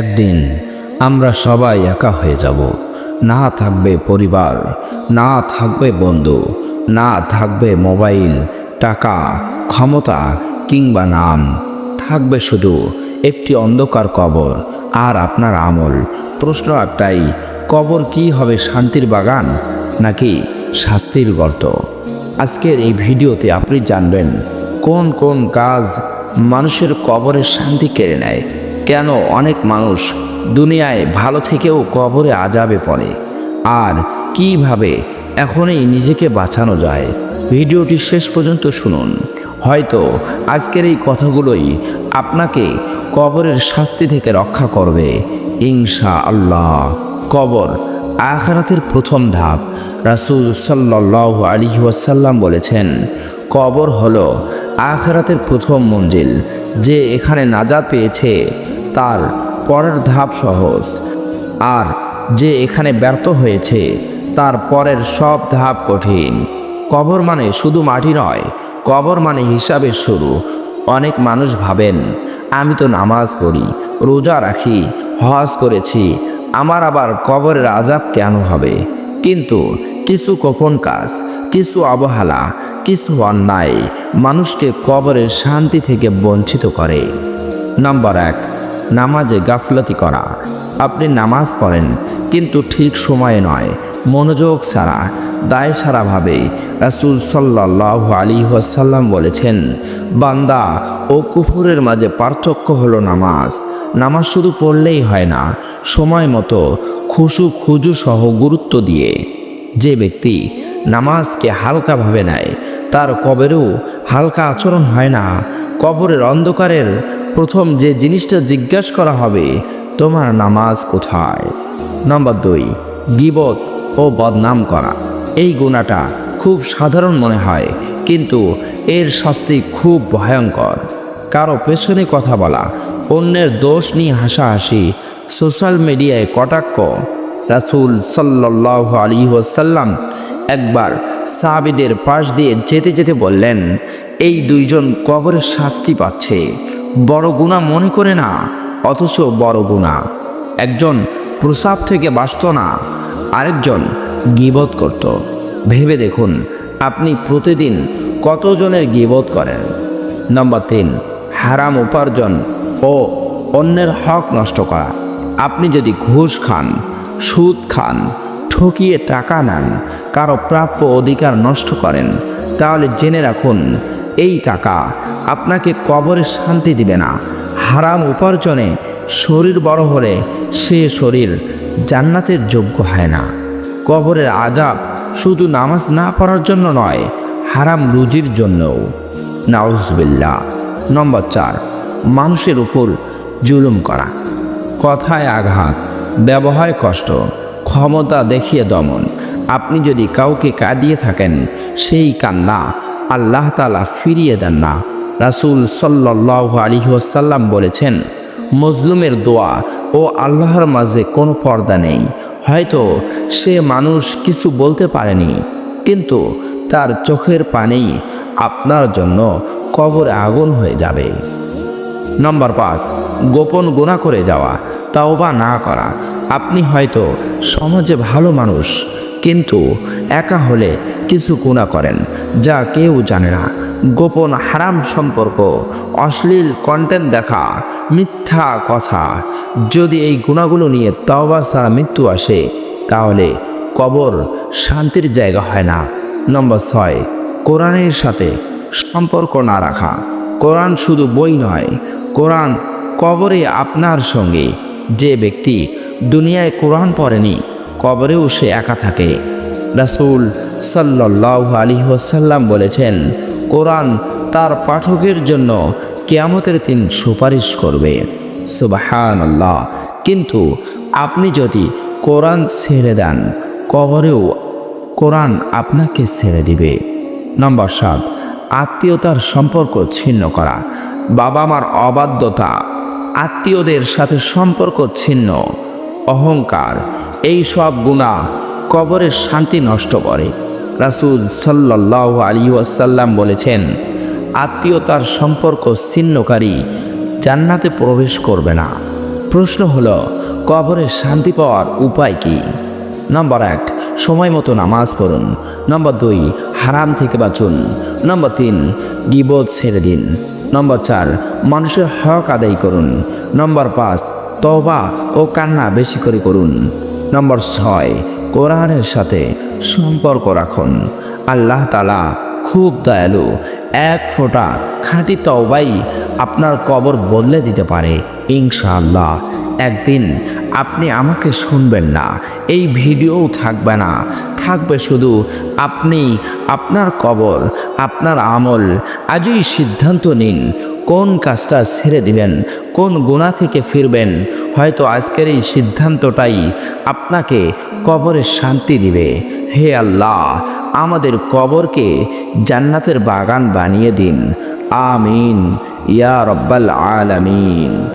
একদিন আমরা সবাই একা হয়ে যাব। না থাকবে পরিবার, না থাকবে বন্ধু, না থাকবে মোবাইল, টাকা, ক্ষমতা কিংবা নাম। থাকবে শুধু একটি অন্ধকার কবর আর আপনার আমল। প্রশ্ন একটাই, কবর কি হবে শান্তির বাগান নাকি শাস্তির গর্ত? আজকের এই ভিডিওতে আপনি জানবেন, কোন কোন কাজ মানুষের কবরের শান্তি কেড়ে নেয়। কেন অনেক মানুষ দুনিয়ায় ভালো থেকেও কবরে আজাবে পড়ে? আর কীভাবে এখনই নিজেকে বাঁচানো যায়? ভিডিওটি শেষ পর্যন্ত শুনুন। হয়তো আজকের এই কথাগুলোই আপনাকে কবরের শাস্তি থেকে রক্ষা করবে। ইনশা আল্লাহ কবর আখারাতের প্রথম ধাপ। রাসুল সাল্লাহ আলী ওয়াসাল্লাম বলেছেন, কবর হলো আখারাতের প্রথম মঞ্জিল। যে এখানে নাজাত পেয়েছে তার পরের ধাপ সহজ। আর যে এখানে ব্যর্থ হয়েছে, তার পরের সব ধাপ কঠিন। কবর মানে শুধু মাটি নয়, কবর মানে হিসাবের শুরু। অনেক মানুষ ভাবেন, আমি তো নামাজ পড়ি, রোজা রাখি, হজ করেছি, আমার আবার কবরের আজাব কেন হবে? কিন্তু কিছু গোপন কাজ, কিছু অবহেলা, কিছু অন্যায় মানুষকে কবরের শান্তি থেকে বঞ্চিত করে। নাম্বার এক নামাজে গাফলতি করা। আপনি নামাজ পড়েন, কিন্তু ঠিক সময়ে নয়। মনোযোগ ছাড়া, দায় সারাভাবে রাসুল সাল্লাহ আলী ওয়াসাল্লাম বলেছেন, বান্দা ও কুফুরের মাঝে পার্থক্য হলো নামাজ। নামাজ শুধু পড়লেই হয় না, সময় মতো খুশু খুজু সহ গুরুত্ব দিয়ে। যে ব্যক্তি নামাজকে হালকাভাবে নেয় তার কবরেও হালকা আচরণ হয় না। কবরের অন্ধকারের প্রথম যে জিনিসটা জিজ্ঞাসা করা হবে, তোমার নামাজ কোথায়? নম্বর দুই, গিবত ও বদনাম করা। এই গুণাটা খুব সাধারণ মনে হয়, কিন্তু এর শাস্তি খুব ভয়ঙ্কর। কারও পেছনে কথা বলা, অন্যের দোষ নিয়ে হাসাহাসি, সোশ্যাল মিডিয়ায় কটাক্ষ। রাসুল সাল্লাহ আলী ওসাল্লাম একবার সাবিদের পাশ দিয়ে যেতে যেতে বললেন, এই দুইজন কবরের শাস্তি পাচ্ছে। বড় গুণা মনে করে না, অথচ বড় গুণা। একজন প্রসাব থেকে বাঁচত না, আরেকজন গিবত করত। ভেবে দেখুন, আপনি প্রতিদিন কতজনের গিবত করেন? নম্বর তিন, হারাম উপার্জন ও অন্যের হক নষ্ট করা। আপনি যদি ঘুষ খান, সুদ খান ঠকিয়ে টাকা নেন, কারও প্রাপ্য অধিকার নষ্ট করেন। তাহলে জেনে রাখুন, এই টাকা আপনাকে কবরে শান্তি দিবে না। হারাম উপার্জনে শরীর বড় হলে সে শরীর জান্নাতের যোগ্য হয় না। কবরের আজাব শুধু নামাজ না পড়ার জন্য নয়, হারাম রুজির জন্যও। নাউজবিল্লা নম্বর চার, মানুষের উপর জুলুম করা। কথায় আঘাত, ব্যবহারে কষ্ট। ক্ষমতা দেখিয়ে দমন। আপনি যদি কাউকে কাঁদিয়ে থাকেন, সেই কান্না আল্লাহ তালা ফিরিয়ে দেন না। রাসুল সাল্লাহ আলিহাসাল্লাম বলেছেন, মজলুমের দোয়া ও আল্লাহর মাঝে কোনো পর্দা নেই। হয়তো সে মানুষ কিছু বলতে পারেনি, কিন্তু তার চোখের পানেই আপনার জন্য কবরে আগুন হয়ে যাবে। নম্বর পাঁচ, গোপন গুণা করে যাওয়া তাও বা না করা। আপনি হয়তো সমাজে ভালো মানুষ, কিন্তু একা হলে কিছু গুণা করেন, যা কেউ জানে না। গোপন হারাম সম্পর্ক, অশ্লীল কন্টেন্ট দেখা, মিথ্যা কথা। যদি এই গুণাগুলো নিয়ে তাওবা ছাড়া মৃত্যু আসে, তাহলে কবর শান্তির জায়গা হয় না। নম্বর ছয়, কোরআনের সাথে সম্পর্ক না রাখা। কোরআন শুধু বই নয়, কোরআন কবরে আপনার সঙ্গে যে ব্যক্তি দুনিয়ায় কোরআন পড়েনি, কবরেও সে একা থাকে। রাসুল সাল্লাহ আলী ওসাল্লাম বলেছেন, কোরআন তার পাঠকের জন্য কেয়ামতের দিন সুপারিশ করবে। সুবাহান আল্লাহ কিন্তু আপনি যদি কোরআন ছেড়ে দেন, কবরেও কোরআন আপনাকে ছেড়ে দিবে। নম্বর সাত, আত্মীয়তার সম্পর্ক ছিন্ন করা। বাবা মার অবাধ্যতা, আত্মীয়দের সাথে সম্পর্ক ছিন্ন। অহংকার, এই সব গুণা কবরের শান্তি নষ্ট করে। রাসুল সাল্লাহ আলী ওয়াসাল্লাম বলেছেন, আত্মীয়তার সম্পর্ক ছিন্নকারী জান্নাতে প্রবেশ করবে না। প্রশ্ন হল, কবরে শান্তি পাওয়ার উপায় কি? নম্বর এক, সময় মতো নামাজ পড়ুন। নম্বর দুই, হারাম থেকে বাঁচুন। নম্বর তিন গিবোধ ছেড়ে দিন। নম্বর চার, মানুষের হক আদায় করুন। নম্বর পাঁচ তওবা ও কান্না বেশি করে করুন। নম্বর ছয়, কোরআনের সাথে সম্পর্ক রাখুন। আল্লাহ তালা খুব দয়ালু, এক ফোঁটা খাঁটি তওবাই আপনার কবর বদলে দিতে পারে, ইনশাআল্লাহ। একদিন আপনি আমাকে শুনবেন না। এই ভিডিওও থাকবে না। থাকবে শুধু আপনি, আপনার কবর, আপনার আমল। আজই সিদ্ধান্ত নিন, কোন কাজটা ছেড়ে দিবেন, কোন গুণা থেকে ফিরবেন। হয়তো আজকের এই সিদ্ধান্তটাই আপনাকে কবরের শান্তি দিবে। হে আল্লাহ, আমাদের কবরকে জান্নাতের বাগান বানিয়ে দিন। আমিন। ইয়া রব্বাল আলামিন।